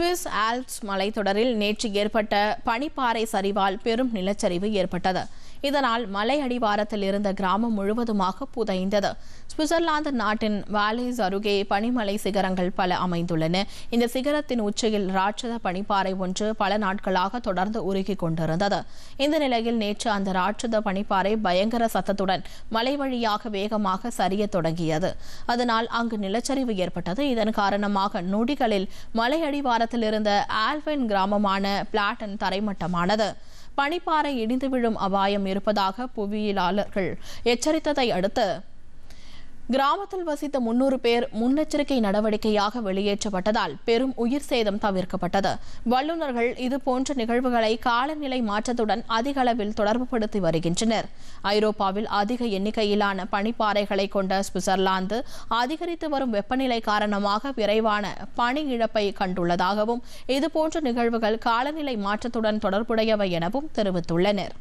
Swiss Alps மலைத்தொடரில் நேற்று ஏற்பட்ட பனிப்பாறை சரிவால் பெரும் நிலச்சரிவு ஏற்பட்டது. இதனால் மலை அடிவாரத்தில் இருந்த கிராமம் முழுவதுமாக புதைந்தது. சுவிட்சர்லாந்து நாட்டின் வாலேஸ் அருகே பனிமலை சிகரங்கள் பல அமைந்துள்ளன. இந்த சிகரத்தின் உச்சியில் ராட்சத பனிப்பாறை ஒன்று பல நாட்களாக தொடர்ந்து உருகி கொண்டிருந்தது. இந்த நிலையில் நேற்று அந்த ராட்சத பனிப்பாறை பயங்கர சத்தத்துடன் மலை வழியாக வேகமாக சரிய தொடங்கியது. அதனால் அங்கு நிலச்சரிவு ஏற்பட்டது. இதன் காரணமாக நொடிகளில் மலை அடிவாரத்தில் இருந்த ஆல்வென் கிராமமான பிளாட்டன் தரைமட்டமானது. பனிப்பாறை இடிந்து விழும் அபாயம் இருப்பதாக புவியியலாளர்கள் எச்சரித்ததை அடுத்து கிராமத்தில் வசித்த முன்னூறு பேர் முன்னெச்சரிக்கை நடவடிக்கையாக வெளியேற்றப்பட்டதால் பெரும் உயிர் சேதம் தவிர்க்கப்பட்டது. வல்லுநர்கள் இதுபோன்ற நிகழ்வுகளை காலநிலை மாற்றத்துடன் அதிக அளவில் தொடர்புபடுத்தி வருகின்றனர். ஐரோப்பாவில் அதிக எண்ணிக்கையிலான பனிப்பாறைகளை கொண்ட சுவிட்சர்லாந்து அதிகரித்து வரும் வெப்பநிலை காரணமாக விரைவான பனி இழப்பை கண்டுள்ளதாகவும் இதுபோன்ற நிகழ்வுகள் காலநிலை மாற்றத்துடன் தொடர்புடையவை எனவும் தெரிவித்துள்ளனர்.